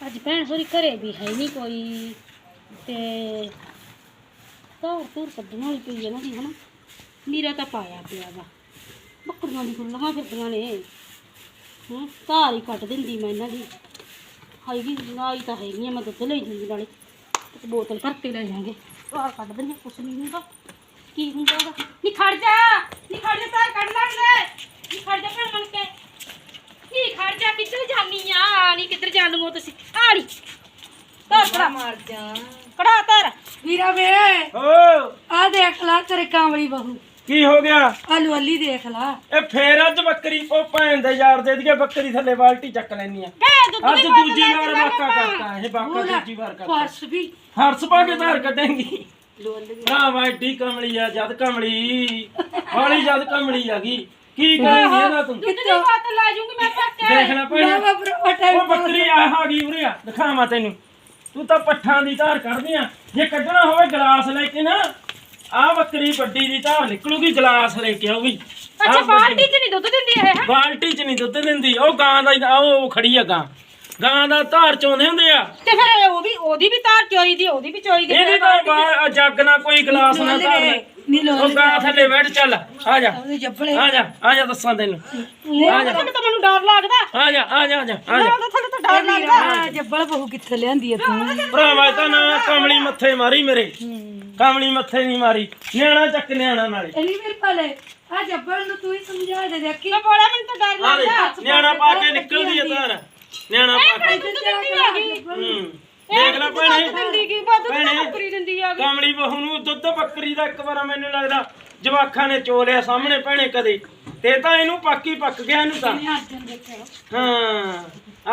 ਅੱਜ ਭੈਣ ਸੋਰੀ ਘਰੇ ਵੀ ਹੈ ਨਹੀਂ ਕੋਈ ਤੇ ਧਾਰ ਧੂਰ ਕੱਢਣ ਵਾਲੀ ਪਈ ਹੈ ਨਾ ਦੀ, ਹਨਾ? ਨੀਰਾ ਤਾਂ ਪਾਇਆ ਪਿਆ ਵਾ। ਬੱਕਰੀਆਂ ਦੀ ਖੁੱਲੀਆਂ ਫਿਰਦੀਆਂ ਨੇ। ਹੂੰ ਧਾਰ ਹੀ ਕੱਢ ਦਿੰਦੀ ਮੈਂ ਇਹਨਾਂ ਦੀ। ਹੈਗੀ, ਨਾਈ ਤਾਂ ਹੈਗੀ ਮੈਂ ਦੁੱਧ ਲਈ ਜੂਗੀ ਨਾਲੇ। ਬੋਤਲ ਭਰ ਕੇ ਲੈ ਜਾਾਂਗੇ ਧਾਰ ਕੱਢ ਦਿੰਦੇ ਕੁਛ ਨਹੀਂ ਹੁੰਦਾ। ਕੀ ਹੁੰਦਾ ਉਹਦਾ? ਨੀ ਖੜ ਜਾ! ਨੀ ਖੜ ਜਾ ਧਾਰ ਕੱਢ ਲੱਗ ਲੈ ਨੀ ਖੜ ਜਾ ਭੈਣ ਬਣ ਕੇ। ਨੀ ਖੜ ਜਾ, ਕਿੱਧਰ ਜਾਨੀ ਆ? ਨੀ ਕਿੱਧਰ ਜਾਨੂੰ ਹੋ ਤੁਸੀਂ? ਆ ਨੀ। ਧਾਰ ਕੜਾ ਮਰ ਜਾ। ਕੜਾ ਧਾਰ। ਵੀਰਾ ਵੇ ਓ ਆ ਦੇਖ ਲਾ ਤੇਰੇ ਕਾਂਵਲੀ ਬਹੂ। ਕੀ ਹੋ ਗਿਆ? ਆਲੂ ਅੱਲੀ ਦੇਖ ਲਾ। ਇਹ ਫੇਰ ਅੱਜ ਬੱਕਰੀ ਉਹ ਭੈਣ ਦੇ ਯਾਰ ਦੇ ਦੀਏ ਬੱਕਰੀ ਥੱਲੇ ਬਾਲਟੀ ਚੱਕ ਲੈਣੀ ਆ। ਵੇ ਦੁੱਧ ਅੱਜ ਦੂਜੀ ਵਾਰ ਜਾ ਵਾਕਾ ਕੇ ਕਰਤਾ ਇਹ ਲੈ, ਦੂਜੀ ਵਾਰ ਕਰਤਾ। ਪਰਸ ਵੀ। ਹਰਸ ਪਾ ਕੇ ਧਾਰ ਕੱਢੇਂਗੀ। ਲੋਲ ਭਰਾ ਵਾਈਟੀ ਕਮਲੀ ਆ ਜਦ ਕਮਲੀ ਵਾਲੀ ਜਦ ਕਮਲੀ ਆ ਗਈ। ਕੀ ਕਰੇਂਗੀ ਇਹਦਾ ਤੂੰ? ਦੁੱਧ ਦੀ ਬੋਤਲ ਲੈ ਜੂੰਗੀ ਮੈਂ ਭਰ ਕੇ ਦੇਖ ਲੈ ਨਾ ਬਾਬਰਾ ਉਹ ਬੱਕਰੀ ਆ। ਆ ਗਈ ਉਰੇ ਆ। ਦਿਖਾਵਾਂ ਤੈਨੂੰ। ਤੂੰ ਤਾਂ ਪੱਠਾਂ ਦੀ ਧਾਰ ਕੱਢਦੀ ਆ। ਜੇ ਕੱਢਣਾ ਹੋਵੇ ਗਲਾਸ ਲੈ ਕੇ ਨਾ ਆ ਬੱਕਰੀ ਵੱਡੀ ਦੀ ਧਾਰ ਨਿਕਲੂਗੀ ਗਲਾਸ ਲੈ ਕੇ ਉਹ ਵੀ ਆਹ ਅੱਛਾ ਬਾਲਟੀ 'ਚ ਨਹੀਂ ਦੁੱਧ ਦਿੰਦੀ ਇਹ? ਹੈ ਬਾਲਟੀ ਚ ਨਹੀਂ ਦੁੱਧ ਦਿੰਦੀ। ਉਹ ਗਾਂ ਦਾ ਹੀ- ਆਹ ਉਹ ਖੜੀ ਆ ਗਾਂ। ਗਾਂ ਦਾ ਧਾਰ ਚੋਂਦੇ ਹੁੰਦੇ ਆ। ਤੇ ਫਿਰ ਉਹ ਵੀ ਉਹਦੀ ਵੀ ਤਾਰ ਚੋਈ ਦੀ ਉਹਦੀ ਵੀ ਚੋਈ ਦੀ। ਇਹਦੀ ਤਾਂ ਬਾ- ਜੱਗ ਨਾ ਕੋਈ ਗਲਾਸ ਨਾ ਧਾਰ ਲੈ ਨੀ ਲੋਲ ਉਹ ਗਾਂ ਥੱਲੇ ਬੈਠ ਚੱਲ ਆ ਜਾ। ਉਹਦੇ ਜੱਬਲੇ ਆ ਜਾ ਆ ਜਾ ਦੱਸਾਂ ਤੈਨੂੰ। ਆ ਜਾ। ਤਾਂ ਮੈਨੂੰ ਡਰ ਲੱਗਦਾ। ਆ ਜਾ ਆ ਜਾ ਆ ਜਾ ਆ ਜਾ। ਥੱਲੇ ਤਾਂ ਡਰ ਲੱਗਦਾ। ਆ। ਜੱਬਲ ਬਹੂ ਕਿੱਥੇ ਲਿਆਂਦੀ ਆ ਤੂੰ? ਭਰਾਵਾ ਤਾਂ ਨਾ ਕਮਲੀ ਮੱਥੇ ਮਾਰੀ ਮੇਰੇ। ਕਮਲੀ ਮੱਥੇ ਨਹੀਂ ਮਾਰੀ। ਨਿਆਣਾ ਚੱਕ ਨਿਆਣਾ ਨਾਲੇ। ਇਹਨੀ ਮੇਰੇ ਪਾਲੇ ਆ ਜੱਬਲ ਨੂੰ ਤੂੰ ਹੀ ਸਮਝਾ ਦੇ ਦੇਖੀ ਮੈਂ ਬੋਲਿਆ ਮੈਨੂੰ ਤਾਂ ਡਰ ਆ ਲੱਗਦਾ। ਦੇ ਨਿਆਣਾ ਪਾ ਕੇ ਨਿਕਲਦੀ ਆ ਧਾਰ। ਨਿਆਣਾ ਪਾ ਕੇ ਦੁੱਧ ਦਿੰਦੀ ਹੈਗੀ ਹੂੰ। ਦੇਖ ਲੈ ਭੈਣੇ। ਕੀ ਬਾਤ ਭੈਣੇ। ਬੱਕਰੀ ਦਿੰਦੀ ਆ ਕਮਲੀ ਬਹੂ ਨੂੰ ਦੁੱਧ ਬੱਕਰੀ ਦਾ ਇੱਕ ਵਾਰ ਮੈਨੂੰ ਲੱਗਦਾ ਜਵਾਖਾਂ ਨੇ ਚੋਲਿਆ ਸਾਹਮਣੇ ਭੈਣੇ ਕਦੇ। ਤੇ ਤਾਂ ਇਹਨੂੰ ਪੱਕੀ ਪੱਕ ਗਿਆ ਇਹਨੂੰ ਤਾਂ। ਹਾਂ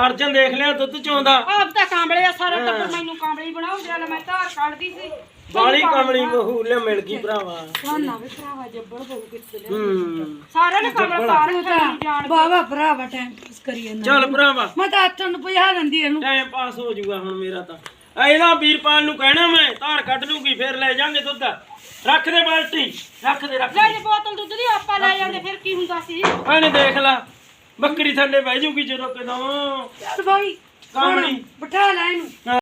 ਅਰਜਨ ਦੇਖ ਲਿਆ ਦੁੱਧ ਚੋਂਦਾ ਆਪ ਤਾਂ ਕਾਂਬਲੇ ਆ ਸਾਰਾ ਟੱਬਰ ਮੈਨੂੰ ਕਾਂਬਲੇ ਆ ਲੈ ਮੈਂ ਧਾਰ ਕੱਢਦੀ ਸੀ। ਬਾਲੀ ਕਮਲੀ ਬਹੂ ਲੈ ਮਿਲ ਗਈ ਭਰਾਵਾ। ਨਾ ਵੀ ਭਰਾਵਾ ਜੱਬਲ ਬਹੂ ਕਿੱਥੇ ਲਿਆ ਹੂੰ। ਸਾਰਿਆਂ ਨੇ ਕਾਂਬਲੇ ਪਾ ਰੱਖਿਆ ਜਾਣ ਬਾਵਾ ਭਰਾਵਾ ਟਾਈਮ ਪਾਸ ਕਰੀ ਜਾਂਦਾ ਚੱਲ ਭਰਾਵਾ। ਮੈਂ ਤਾਂ ਹੱਥਾਂ ਨੂੰ ਪੁਜਾ ਦਿੰਦੀ ਇਹਨੂੰ। ਟਾਈਮ ਪਾਸ ਹੋ ਜਾਊਗਾ ਹੁਣ ਮੇਰਾ ਤਾਂ। ਆ ਇਹਦਾ ਵੀਰਪਾਲ ਨੂੰ ਕਹਿਣਾ ਮੈਂ ਧਾਰ ਕੱਢ ਲੂਗੀ ਫਿਰ ਲੈ ਜਾਾਂਗੇ ਦੁੱਧ। ਰੱਖ ਦੇ ਬਾਲਟੀ ਰੱਖ ਦੇ ਰੱਖ ਲੈ ਦੇ। ਜੇ ਬੋਤਲ ਦੁੱਧ ਦੀ ਆਪਾਂ ਲੈ ਜਾਂਦੇ ਫਿਰ ਕੀ ਹੁੰਦਾ ਸੀ? ਭੈਣੇ ਦੇਖ ਲੈ ਬੱਕਰੀ ਥੱਲੇ ਬਹਿ ਜੂਗੀ ਜਦੋਂ ਕਦੋਂ। ਚੱਲ ਬਾਈ ਕਾਮਣੀ ਬਿਠਾ ਲੈ ਇਹਨੂੰ।